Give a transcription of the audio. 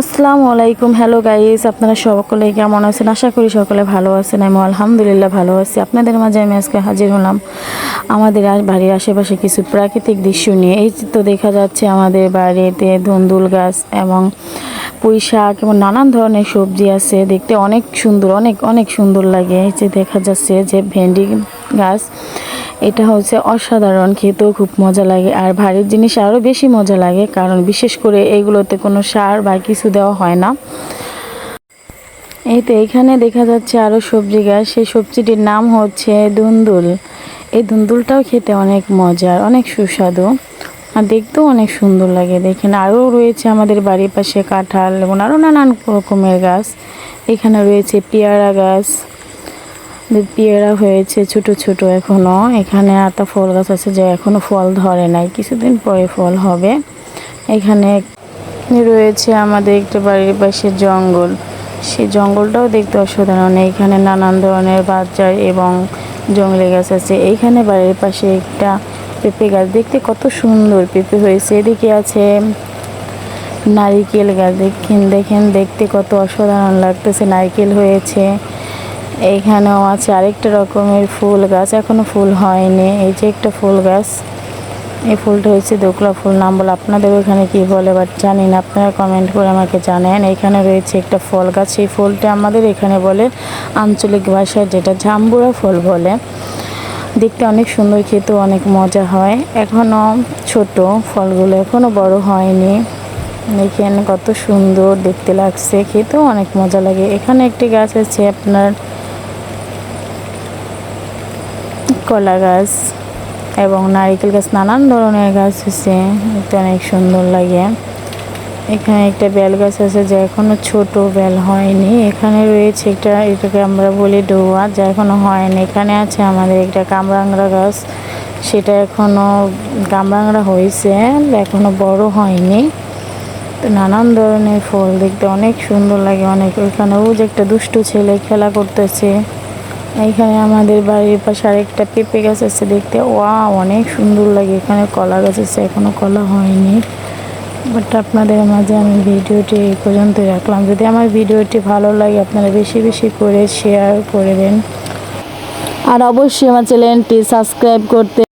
আসসালামু আলাইকুম hello guys আপনারা সকলে কেমন আছেন? আশা করি সকলে ভালো আছেন আমি আলহামদুলিল্লাহ ভালো আছি। আপনাদের মাঝে আমি আজকে হাজির হলাম আমাদের বাড়ির আশেপাশে কিছু প্রাকৃতিক দৃশ্য নিয়ে। এই তো দেখা যাচ্ছে আমাদের বাড়িতে ধুন্দুল গাছ এবং পুঁই শাক এবং নানান ধরনের সবজি আছে। দেখতে অনেক সুন্দর, অনেক অনেক সুন্দর লাগে। এই যে দেখা যাচ্ছে যে ভেন্ডি গাছ এটা হচ্ছে অসাধারণ, খেতেও খুব মজা লাগে। আর ভারীর জিনিস আরও বেশি মজা লাগে, কারণ বিশেষ করে এগুলোতে কোনো সার বা কিছু দেওয়া হয় না। এই তো এখানে দেখা যাচ্ছে আরও সবজি গাছ। সেই সবজিটির নাম হচ্ছে দুন্দুল। এই দুন্দুলটাও খেতে অনেক মজার অনেক সুস্বাদু। আর দেখতেও অনেক সুন্দর লাগে। দেখেন আরও রয়েছে আমাদের বাড়ির পাশে কাঁঠাল এবং আরও নানান রকমের গাছ। এখানে রয়েছে পেয়ারা গাছ। পেয়ারা হয়েছে ছোট ছোট এখনও, এখানে আতা ফল গাছ আছে যে এখনও ফল ধরে নাই, কিছুদিন পরে ফল হবে। এখানে রয়েছে আমাদের একটা বাড়ির পাশে জঙ্গল। সেই জঙ্গলটাও দেখতে অসাধারণ। এখানে নানান ধরনের বাচ্চা এবং জঙ্গলি গাছ আছে। এইখানে বাড়ির পাশে একটা পেঁপে গাছ। দেখতে কত সুন্দর পেঁপে হয়েছে। এদিকে আছে নারিকেল গাছ। দেখেন দেখেন, দেখতে কত অসাধারণ লাগতেছে। নারিকেল হয়েছে। এইখানেও আছে আরেকটা রকমের ফুল গাছ, এখনও ফুল হয়নি। এই যে একটা ফুল গাছ, এই ফুলটা হচ্ছে দোকলা ফুল, নাম বলে আপনাদের ওখানে কি বলে বাট জানি না, আপনারা কমেন্ট করে আমাকে জানেন। এখানে রয়েছে একটা ফল গাছ সেই ফলটা আমাদের এখানে বলে আঞ্চলিক ভাষায় যেটা জাম্বুরা ফল বলে। দেখতে অনেক সুন্দর, খেতেও অনেক মজা হয়। এখনও ছোট, ফলগুলো এখনও বড় হয়নি। দেখেন কত সুন্দর দেখতে লাগছে, খেতেও অনেক মজা লাগে। এখানে একটি গাছ আছে আপনার কলা গাছ এবং নারিকেল গাছ, নানান ধরনের গাছ আছে এটা অনেক সুন্দর লাগে। এখানে একটা বেল গাছ আছে যা এখনও ছোট, বেল হয়নি। এখানে রয়েছে একটা, এটাকে আমরা বলি ডোয়া, যা এখনও হয়নি। এখানে আছে আমাদের একটা কামরাংরা গাছ, সেটা এখনও কামরাংরা হয়েছে, এখনও বড় হয়নি। তো নানান ধরনের ফুল দেখতে অনেক সুন্দর লাগে, অনেক। ওইখানে ও যে একটা দুষ্টু ছেলে খেলা করতেছে। এইখানে আমাদের বাড়ির পাশে আরেকটা পেঁপে গাছ আছে দেখতে। ওয়া অনেক সুন্দর লাগে। এখানে কলা গাছ আছে এখনও কলা হয়নি। বাট আপনাদের মাঝে আমি ভিডিওটি এই পর্যন্ত রাখলাম। যদি আমার ভিডিওটি ভালো লাগে, আপনারা বেশি বেশি করে শেয়ার করে দেন। আর অবশ্যই আমার চ্যানেলটি সাবস্ক্রাইব করতে